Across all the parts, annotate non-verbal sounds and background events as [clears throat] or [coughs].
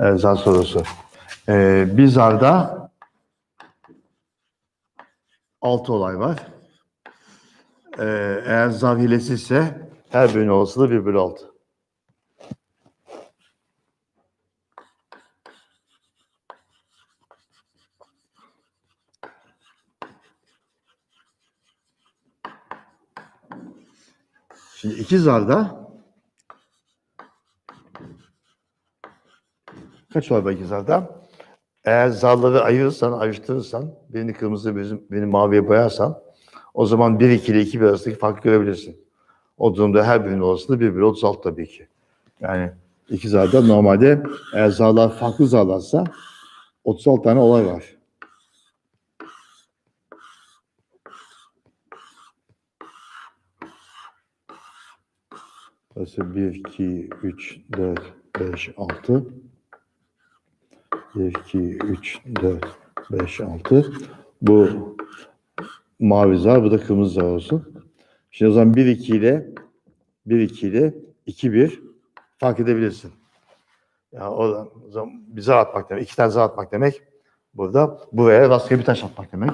zar sorusu. E, bir zarda 6 olay var. E, eğer zar hilesi ise her birinin olasılığı 1 bölü 6. Şimdi iki zarda kaç var bu iki zarda? Eğer zarları ayırırsan, ayrıştırırsan, birini kırmızı, birini, maviye boyarsan o zaman 1 2 ile 2 bir arasındaki farkı görebilirsin. O durumda her birinin olasılığı 1 bölü 36 tabii ki. Yani iki zarda normalde eğer zarlar farklı zarlarsa 36 tane olay var. Burası 1, 2, 3, 4, 5, 6. 1, 2, 3, 4, 5, 6. Bu mavi zar, bu da kırmızı zar olsun. Şimdi o zaman 1, 2 ile 1, 2 ile 2, 1 fark edebilirsin. Ya o zaman bir zar atmak demek, iki tane zar atmak demek. Burada buraya rastgele bir taş atmak demek.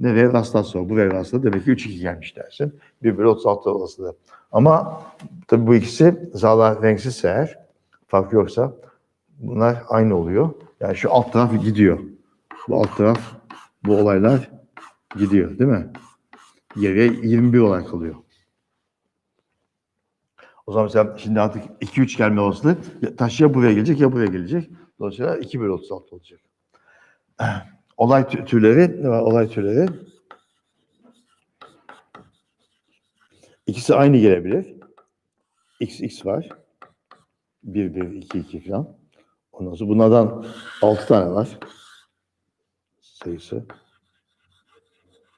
Nereye rastlarsa o, buraya rastladı demek ki 3, 2 gelmiş dersin. 1 bölü 36 olasılığı. Ama tabii bu ikisi zarlar renksizse eğer, fark yoksa bunlar aynı oluyor. Yani şu alt taraf gidiyor. Bu alt taraf, bu olaylar gidiyor değil mi? Geriye 21 olay kalıyor. O zaman mesela şimdi artık 2-3 gelme olasılığı taş ya buraya gelecek ya buraya gelecek. Dolayısıyla 2 bölü 36 olacak. [clears throat] Olay tü- türleri, olay türleri İkisi aynı gelebilir. X, X var. 1, 1, 2, 2 falan. Ondan sonra bunlardan 6 tane var. Sayısı.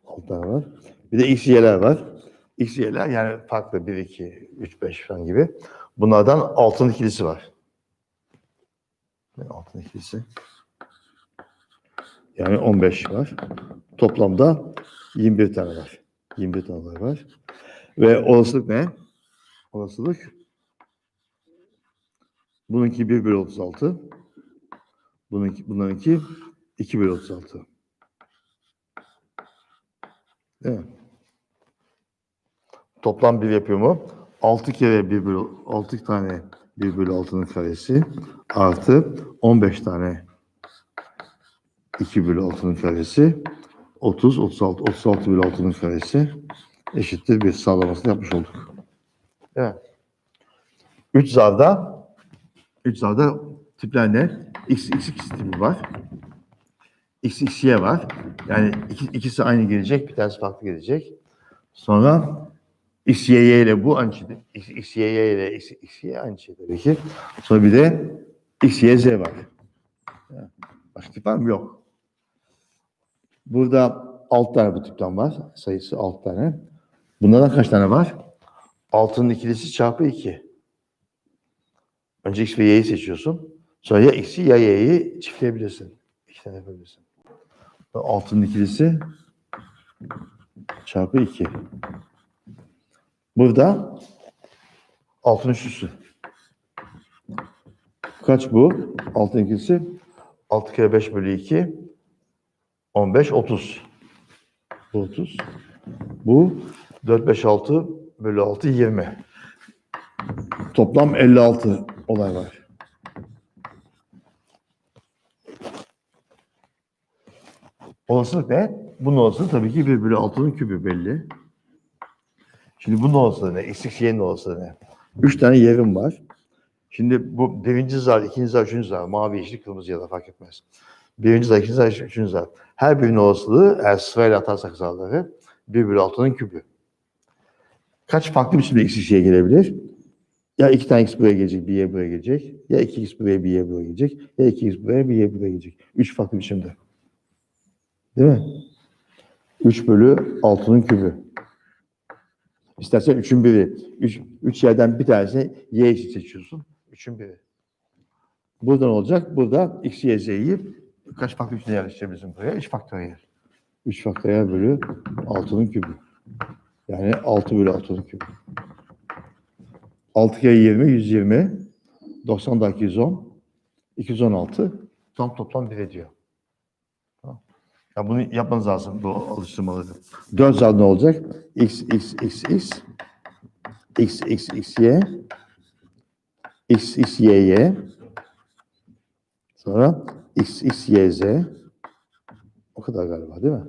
6 tane var. Bir de X, var. X, yani farklı 1, 2, 3, 5 falan gibi. Bunlardan altın ikilisi var. Altın ikilisi. Yani 15 var. Toplamda 21 tane var. 21 tane var. Ve olasılık ne? Olasılık bununki 1 bölü 36. Bununki, bunlarınki 2 bölü 36. Değil mi? Toplam bir yapıyor mu? 6 kere 1 bölü 6 tane 1 bölü 6'nın karesi artı 15 tane 2 bölü 6'nın karesi 30, 36, 36 bölü 6'nın karesi eşittir bir sağlamasını yapmış olduk. Evet. 3 zarda 3 zarda tipler ne? X, X, X tipi var. X, X, Y var. Yani iki, ikisi aynı gelecek, bir tanesi farklı gelecek. Sonra X, Y, Y ile bu aynı şey. X, X, Y, Y ile X, X, Y aynı şey tabii ki. Sonra bir de X, Y, Z var. Başka tip var mı? Yok. Burada 6 tane bu tipten var. Sayısı 6 tane. Bunlardan kaç tane var? Altının ikilisi çarpı 2. Önce x ve y'yi seçiyorsun. Sonra ya x'i ya y'yi çiftleyebilirsin. İki tane yapabilirsin. Altının ikilisi çarpı 2. Burada altın üçlüsü. Kaç bu? Altın ikilisi 6 kere 5 bölü 2 15, 30. Bu 30. Bu 4, 5, 6 bölü 6, 20. Toplam 56 olay var. Olasılık ne? Bunun olasılığı tabii ki 1 bölü 6'nın kübü belli. Şimdi bunun olasılığı ne? X, Y'nin olasılığı ne? 3 tane yerim var. Şimdi bu birinci zar, ikinci zar, üçüncü zar, mavi, yeşil, kırmızı ya da fark etmez. Birinci zar, ikinci zar, üçüncü zar. Her birinin olasılığı eğer sırayla atarsak zarları 1 bölü 6'nın kübü. Kaç farklı biçimde x x'ye gelebilir? Ya iki tane x buraya gelecek, bir y buraya gelecek. Ya iki x buraya, bir y buraya gelecek. Ya iki x buraya, bir y buraya gelecek. Üç farklı biçimde. Değil mi? 3 bölü 6'nın kübü. İstersen 3'ün biri. 3, 3 yerden bir tanesini y için seçiyorsun. 3'ün biri. Buradan olacak. Burada x, y, z'yi kaç farklı biçimde yerleştirebilirsin buraya? 3 faktöriyel. 3 faktöriyel bölü 6'nın kübü. Yani 6 bölü 6'nın kübü. 6 kere 20, 120. 90 daha 210. 216 tam toplam 1 ediyor. Ya bunu yapmanız lazım bu alıştırmaları. 4 zar ne olacak? x, x, x, x, x, x, x, y, x, x, y, y, sonra x, x, y, z. O kadar galiba değil mi?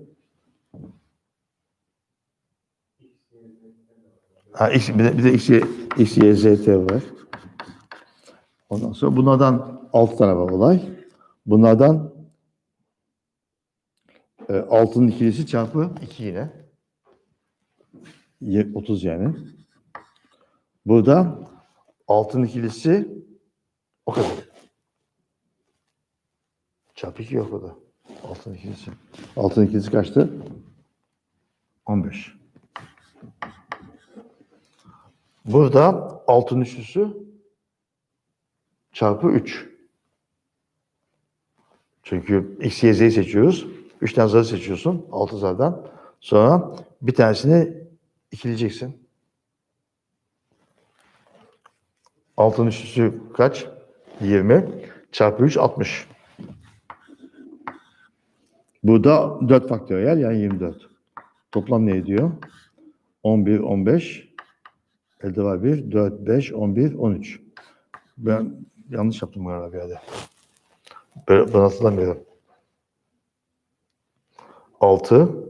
Ha, x, bir de, bir de x, y, x, y, z, t var. Ondan sonra bunlardan 6 tane var olay. Bunlardan e, 6'nın ikilisi çarpı 2 yine. Ye- 30 yani. Burada 6'nın ikilisi o kadar. Çarpı 2 yok burada. 6'nın ikilisi. 6'nın ikilisi kaçtı? 15. Burada 6'nın üçlüsü çarpı 3. Çünkü x, y, z'yi seçiyoruz. 3 tane zarı seçiyorsun. 6 zardan. Sonra bir tanesini ikileyeceksin. 6'nın üçlüsü kaç? 20. Çarpı 3, 60. Burada 4 faktöriyel yani 24. Toplam ne ediyor? 11, 15. Elde var 1, 4, 5, 11, 13. Ben yanlış yaptım galiba bir yerde. Ben, ben hatırlamıyorum. 6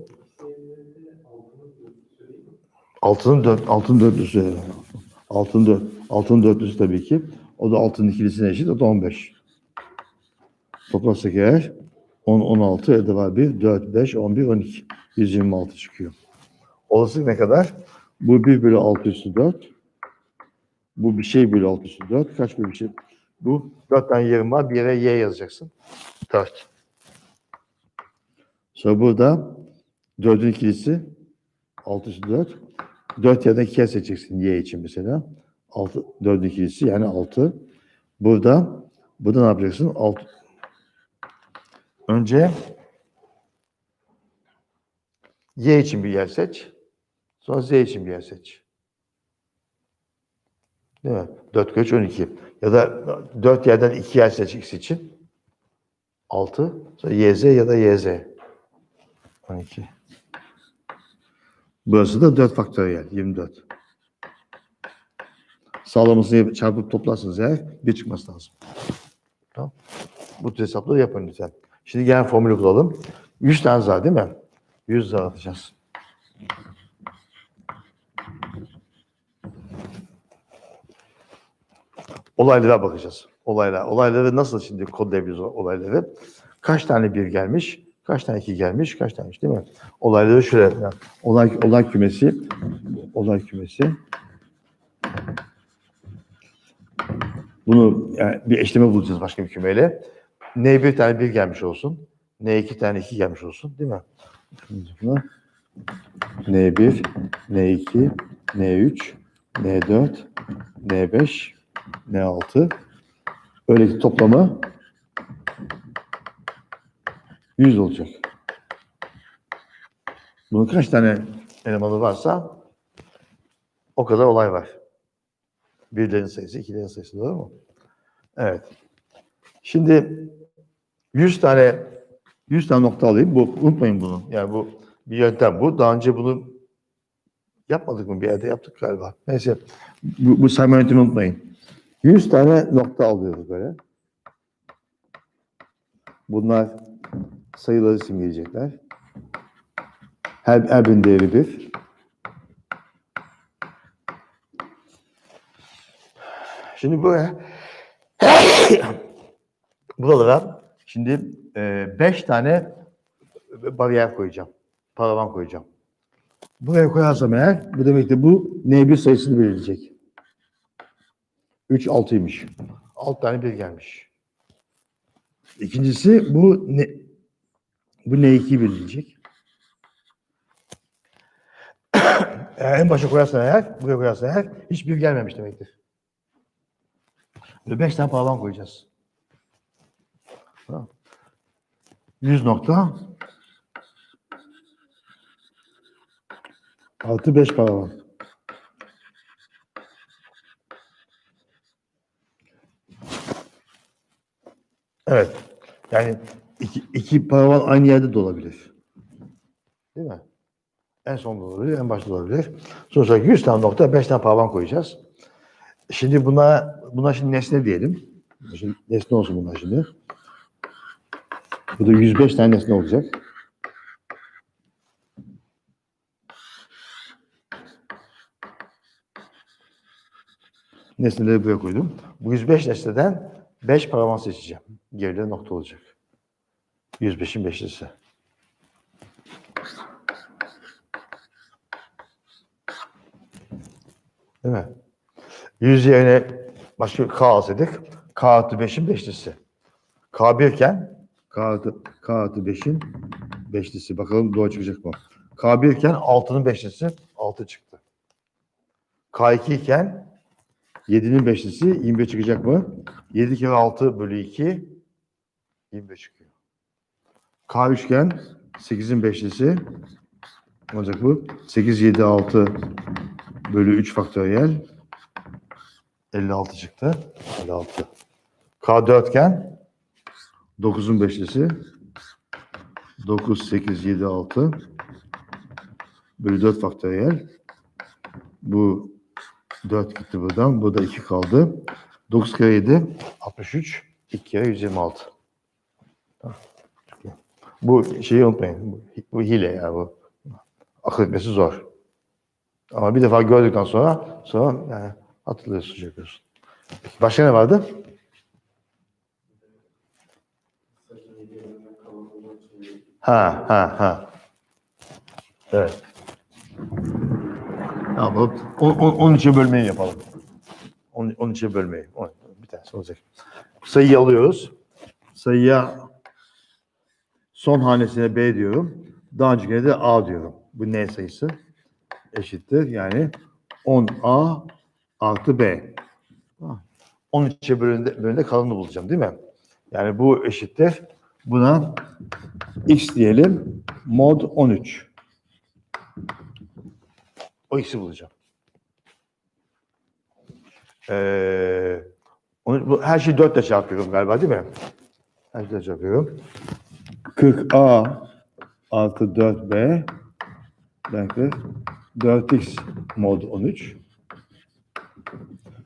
Altının dört, altın dörtlüsü. Altın dört, altın dörtlüsü tabii ki. O da altının ikilisine eşit. O da 15. Toplasak eğer 10, 16, elde var 1, 4, 5, 11, 12. 126 çıkıyor. Olasılık ne kadar? Bu 1 bölü 6 üstü 4. Bu bir şey bölü 6 üstü 4. Kaç bölü bir şey? Bu 4 tane yerim var. Bir yere y yazacaksın. 4. Sonra burada 4'ün ikilisi 6 üstü 4. 4 yerden 2 yer seçeceksin y için mesela. 6, 4'ün ikilisi yani 6. Burada burada ne yapacaksın? 6. Önce y için bir yer seç. Sonra z için bir yer seç. Değil mi? 4 kere 3 12. Ya da 4 yerden 2 yer seç x için. 6. Sonra yz ya da yz. 12. Burası da 4 faktöriyel. 24. Sağlamasını çarpıp toplarsınız eğer bir çıkması lazım. Tamam. Bu tür hesapları yapın lütfen. Şimdi gelen formülü bulalım. 100 tane zar değil mi? 100 zar atacağız. Olaylara bakacağız. Olaylar. Olayları nasıl şimdi kodlayabiliriz olayları? Kaç tane bir gelmiş? Kaç tane iki gelmiş? Kaç tane üç değil mi? Olayları şöyle. yani olay, olay kümesi. Olay kümesi. Bunu yani bir eşleme bulacağız başka bir kümeyle. N bir tane bir gelmiş olsun. N iki tane iki gelmiş olsun. Değil mi? Buna N1, N2, N3, N4, N5, N6. Öyle ki toplamı 100 olacak. Bunun kaç tane elemanı varsa o kadar olay var. Birlerin sayısı, ikilerin sayısı doğru mu? Evet. Şimdi 100 tane 100 tane nokta alayım. Bu unutmayın bunu. Yani bu bir yöntem bu. Daha önce bunu yapmadık mı? Bir yerde yaptık galiba. Neyse. Bu, bu sayma yöntemini unutmayın. 100 tane nokta alıyoruz böyle. Bunlar sayıları simgeleyecekler. Her, her birinin değeri bir. Şimdi buraya [coughs] buralara şimdi e, beş tane bariyer koyacağım. Paravan koyacağım. Buraya koyarsam eğer bu demektir bu N1 sayısını belirleyecek. 3 6'ymış. 6 tane bir gelmiş. İkincisi bu ne bu N2'yi belirleyecek. [coughs] eğer en başa koyarsan eğer, buraya koyarsan eğer hiçbir gelmemiş demektir. Ve 5 tane paravan koyacağız. Tamam. 100 nokta artı 5 paravan. Evet. Yani iki, iki paravan aynı yerde de olabilir. Değil mi? En sonda olabilir, en başta olabilir. Sonuçta 100 tane nokta, 5 tane paravan koyacağız. Şimdi buna, buna şimdi nesne diyelim. Şimdi nesne olsun bunlar şimdi. Bu da 105 tane nesne olacak. Nesneleri buraya koydum. Bu 105 nesneden 5 paravan seçeceğim. Gerileri nokta olacak. 105'in beşlisi. Değil mi? 100 yerine başka K alsaydık. K artı 5'in beşlisi. K 1 iken K artı, K artı 5'in beşlisi. Bakalım doğru çıkacak mı? K 1 iken 6'nın beşlisi 6 çıktı. K 2 iken 7'nin beşlisi 25 çıkacak mı? 7 kere 6 bölü 2 25 çıkıyor. K üçgen 8'in beşlisi ne olacak bu? 8, 7, 6 bölü 3 faktöriyel 56 çıktı. 56. K dörtgen 9'un beşlisi 9, 8, 7, 6 bölü 4 faktöriyel bu 4 gitti buradan. Burada 2 kaldı. 9 kere 7 63. 2 kere 126. Tamam. Çok iyi. Bu şeyi unutmayın. Bu, bu hile ya bu. Akıl etmesi zor. Ama bir defa gördükten sonra sonra yani hatırlıyorsun, şey yapıyorsun. Peki başka ne vardı? Ha ha ha. Evet. Ne yapalım? On, on, onun için bölmeyi yapalım. Onun, onun için bölmeyi. On, bir tanesi olacak. Sayıyı alıyoruz. Sayıya son hanesine B diyorum. Daha öncekine de A diyorum. Bu N sayısı eşittir. Yani 10A artı B. Tamam. 13'e bölünde, bölünde kalanını bulacağım değil mi? Yani bu eşittir. Buna X diyelim. Mod 13. O x'i bulacağım. Ee, onu, bu, her şeyi 4 ile çarpıyorum galiba değil mi? Her şeyi 4 ile çarpıyorum. 40a artı 4b belki 4x mod 13.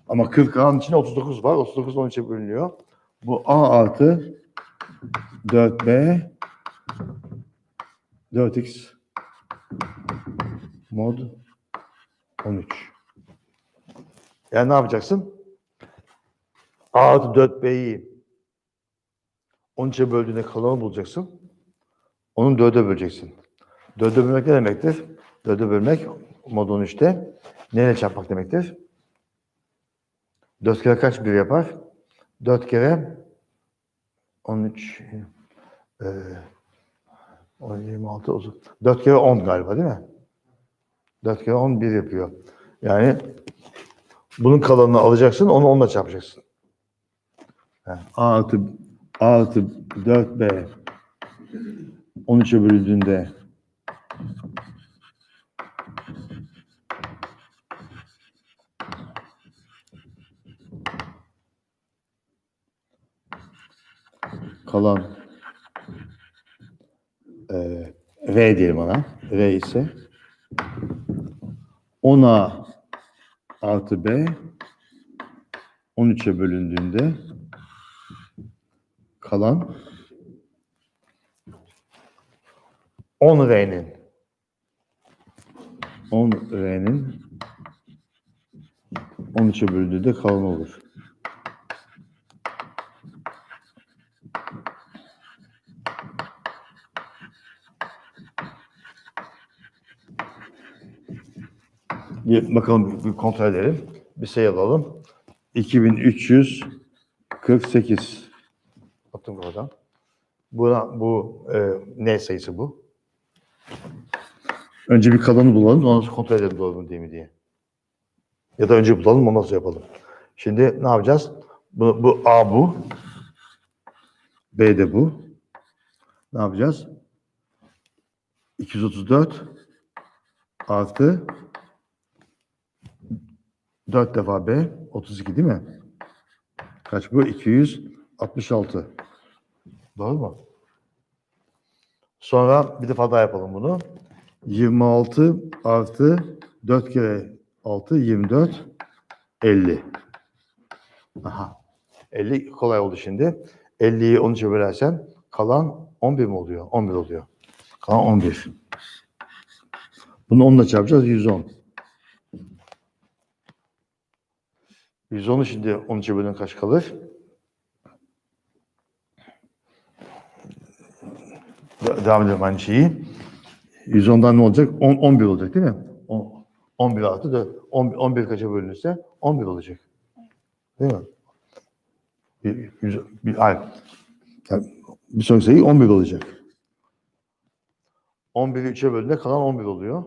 Ama 40a'nın içinde 39 var. 39 13'e bölünüyor. Bu a artı 4b 4x mod 13. Yani ne yapacaksın? A artı 4B'yi 13'e böldüğünde kalanı bulacaksın. Onun 4'e böleceksin. 4'e bölmek ne demektir? 4'e bölmek mod 13'te neyle çarpmak demektir? 4 kere kaç bir yapar? 4 kere 13 e, 10, 26, 30. 4 kere 10 galiba değil mi? 4 kere 10 1 yapıyor. Yani bunun kalanını alacaksın, onu onunla çarpacaksın. Yani A artı, A artı 4B 13'e bölündüğünde kalan eee R diyelim ona. İse 10A artı B 13'e bölündüğünde kalan 10 R'nin 10 R'nin 13'e bölündüğünde kalan olur. Bir bakalım bir kontrol edelim. Bir sayı alalım. 2348. Attım buradan. Buna, bu e, ne sayısı bu? Önce bir kalanı bulalım, ondan sonra kontrol edelim doğru mu değil mi diye. Ya da önce bulalım, ondan sonra yapalım. Şimdi ne yapacağız? Bu, bu A bu. B de bu. Ne yapacağız? 234 artı 4 defa B 32 değil mi? Kaç bu? 266. Doğru mu? Sonra bir defa daha yapalım bunu. 26 artı 4 kere 6 24 50. Aha. 50 kolay oldu şimdi. 50'yi 13'e bölersen kalan 11 mi oluyor? 11 oluyor. Kalan 11. Bunu 10'la çarpacağız 110. 110'u şimdi 13'e bölün kaç kalır? De- Devam edelim aynı şeyi. 110'dan ne olacak? 10, 11 olacak değil mi? On- 11 artı 4. 11, 11 kaça bölünürse 11 olacak. Değil mi? Bir, yüz, bir, ay. Yani bir sonraki sayı 11 olacak. 11'i 3'e bölünde kalan 11 oluyor.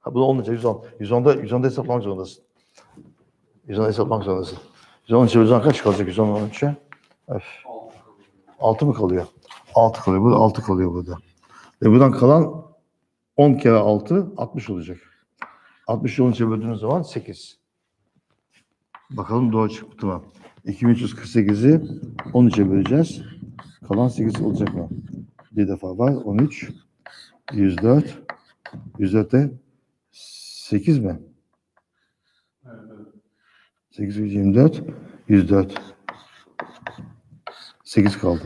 Ha, bu da 10 olacak 110. 110'da, 110'da hesaplamak zorundasın. 110'da hesaplamak zorundasın. 110 3'e bölünce kaç kalacak 110 13'e? Öf. 6 mı kalıyor? 6 kalıyor. Burada 6 kalıyor burada. Ve buradan kalan 10 kere 6 60 olacak. 60'ı 13'e böldüğünüz zaman 8. Bakalım doğru çıktı mı? 2348'i 13'e böleceğiz. Kalan 8 olacak mı? Bir defa var. 13. 104. 104 de 8 mi? 8 24. 104. 8 kaldı.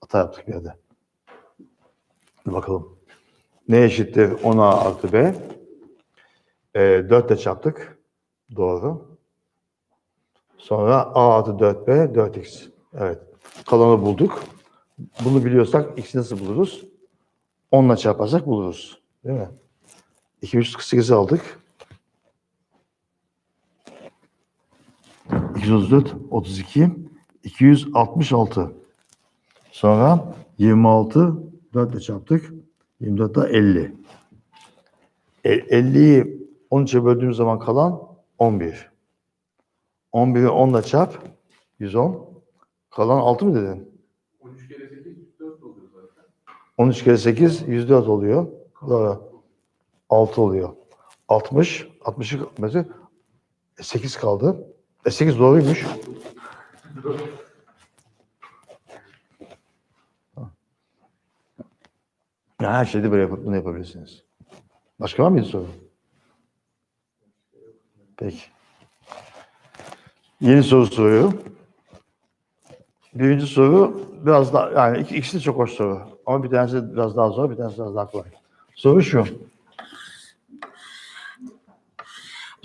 Hata yaptık bir yerde. Dur bakalım. Ne eşittir 10A artı B? E, 4 ile çarptık. Doğru. Sonra A artı 4B 4X. Evet. Kalanı bulduk. Bunu biliyorsak X'i nasıl buluruz? 10 ile çarparsak buluruz. Değil mi? 248'i aldık. 234, 32, 266. Sonra 26, 4 ile çarptık. 24 da 50. E, 50'yi 13'e böldüğümüz zaman kalan 11. 11'i 10 ile çarp. 110. Kalan 6 mı dedin? 13 kere 8 4 oluyor zaten. 13 kere 8 104 oluyor. Doğru. 6 oluyor. 60. 60'ı mesela 8 kaldı. E 8 doğruymuş. Ya her şeyde böyle yapıp bunu yapabilirsiniz. Başka var mıydı soru? Peki. Yeni soru soruyorum. Birinci soru biraz daha, yani ik- ikisi de çok hoş soru. Ama bir tanesi biraz daha zor, bir tanesi biraz daha kolay. Soru şu.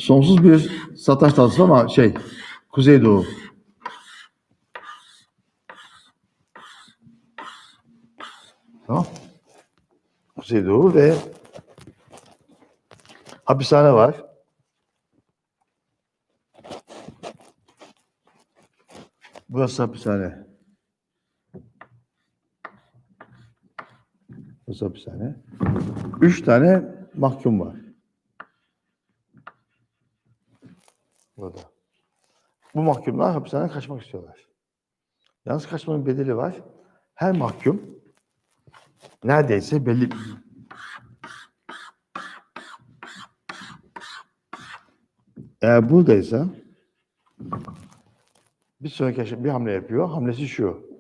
Sonsuz bir sataş tahtası ama şey, Kuzeydoğu. Tamam. Kuzeydoğu ve hapishane var. Burası hapishane. Burası hapishane. Üç tane mahkum var. Burada. Bu mahkumlar hapishaneden kaçmak istiyorlar. Yalnız kaçmanın bedeli var. Her mahkum neredeyse belli eğer buradaysa bir sonraki aşama- bir hamle yapıyor. Hamlesi şu.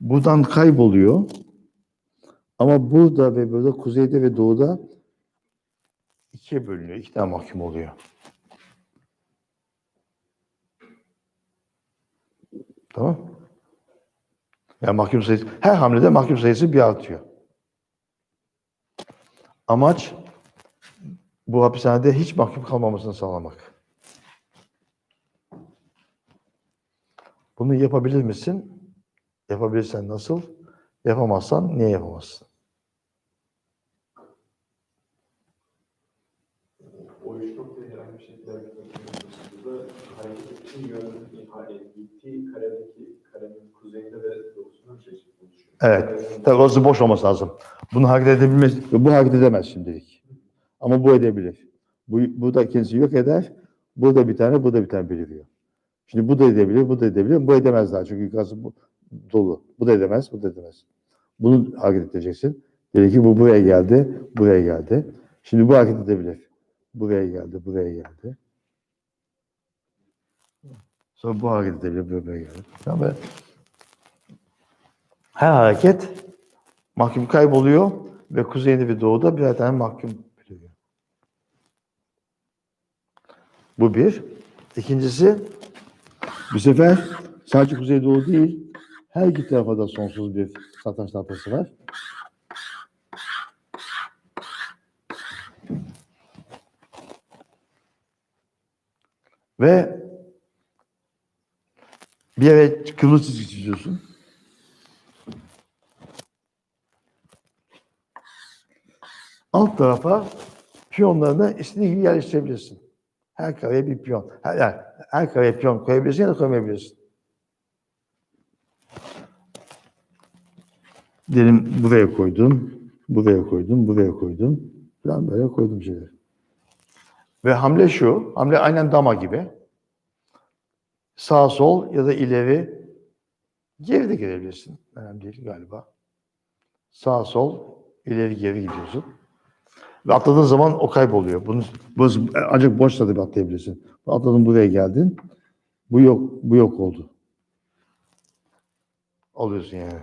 Buradan kayboluyor. Ama burada ve burada kuzeyde ve doğuda ikiye bölünüyor. İki tane mahkum oluyor. Tamam. Yani mahkum sayısı, her hamlede mahkum sayısı bir artıyor. Amaç bu hapishanede hiç mahkum kalmamasını sağlamak. Bunu yapabilir misin? Yapabilirsen nasıl? Yapamazsan niye yapamazsın? O üç noktayı herhangi bir şekilde hareket ettiğimizde için yönünün ihale gittiği karedeki karenin kuzeyinde ve doğusunda bir şey oluşuyor. Evet. Tabii orası boş olması lazım. Bunu hareket edebilmez. Bu hareket edemez şimdilik. Ama bu edebilir. Bu, bu da kendisi yok eder. Burada bir tane, burada bir tane beliriyor. Şimdi bu da edebilir, bu da edebilir. Bu edemez daha çünkü yukarısı bu, dolu. Bu da edemez, bu da edemez. Bunu hareket edeceksin. Dedi ki bu buraya geldi, buraya geldi. Şimdi bu hareket edebilir. Buraya geldi, buraya geldi. Sonra bu hareket edebilir, buraya geldi. Tamam mı? Her hareket mahkum kayboluyor ve kuzeyinde ve doğuda birer tane mahkum beliriyor. Bu bir. İkincisi bu sefer sadece kuzeydoğu değil her iki tarafa da sonsuz bir satranç tahtası var. Ve bir yere kırmızı çizgi çiziyorsun. Alt tarafa piyonlarını istediğin gibi yerleştirebilirsin. Her kareye bir piyon. Her, yani her kareye piyon koyabilirsin ya da koymayabilirsin. Diyelim buraya koydum, buraya koydum, buraya koydum. Falan böyle koydum şeyler. Ve hamle şu, hamle aynen dama gibi. Sağ sol ya da ileri, geri de girebilirsin. Önemli değil galiba. Sağ sol, ileri geri gidiyorsun. Ve atladığın zaman o kayboluyor. Bunu, bu ancak boş tabii atlayabilirsin. Atladın buraya geldin. Bu yok, bu yok oldu. Alıyorsun yani.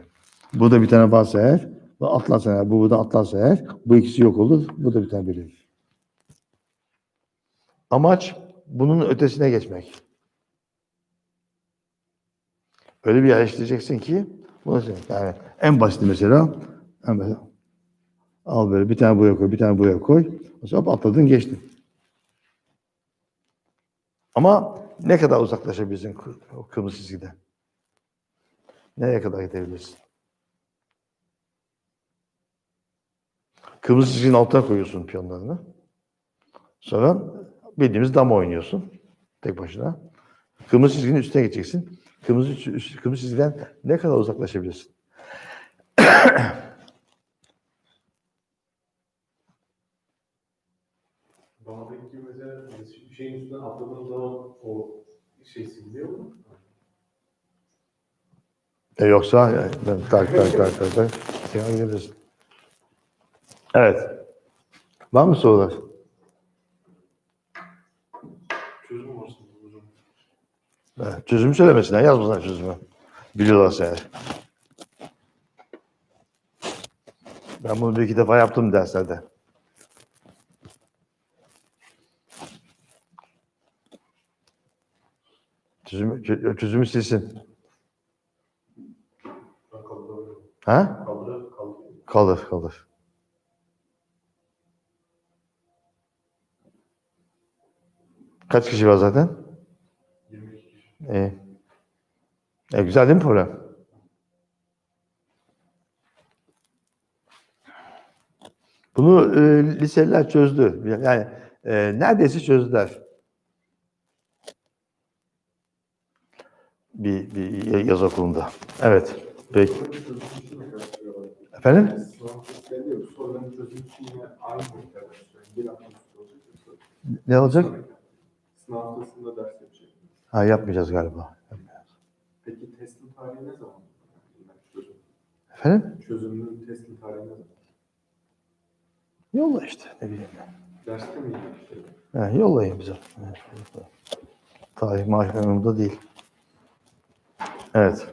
Burada bir tane varsa eğer, bu atlarsa eğer, bu burada atlarsa eğer, bu ikisi yok olur. Bu da bir tane belirir. Amaç bunun ötesine geçmek. Öyle bir yerleştireceksin ki, bunu yani en basit mesela, en basit, al böyle bir tane buraya koy, bir tane buraya koy. Zaman atladın geçtin. Ama ne kadar uzaklaşabilirsin o kırmızı çizgiden? Nereye kadar gidebilirsin? Kırmızı çizginin altına koyuyorsun piyonlarını. Sonra bildiğimiz dama oynuyorsun tek başına. Kırmızı çizginin üstüne geçeceksin. Kırmızı, kırmızı çizgiden ne kadar uzaklaşabilirsin? Gibi mesela bir şeyin üstünden atladığım zaman o şey siliniyor mu? E yoksa e, ben tak tak tak tak tak sen gidebilirsin. Evet. Var mı sorular? Çözüm var sanırım hocam. Evet. Çözümü söylemesinler. Yazmasınlar çözümü. Biliyorlarsa eğer. Ben bunu bir iki defa yaptım derslerde. Çözümü, çö- çözümü silsin. Ha? Kaldırıyorum, kaldırıyorum. Kalır, kalır. Kaç kişi var zaten? 22 kişi. İyi. E, güzel değil mi program? Bunu e, liseliler çözdü. Yani e, neredeyse çözdüler. Bir, bir yaz okulunda. Evet. Peki. Efendim? Ne olacak? Sınav ders. Ha yapmayacağız galiba. Peki testin tarihi ne zaman? Yani. Efendim? Çözümün testin tarihi ne zaman? Yolla işte. Ne bileyim ben. Derste işte? Ha, yollayın bize. Tarih mahkumunda değil. Evet.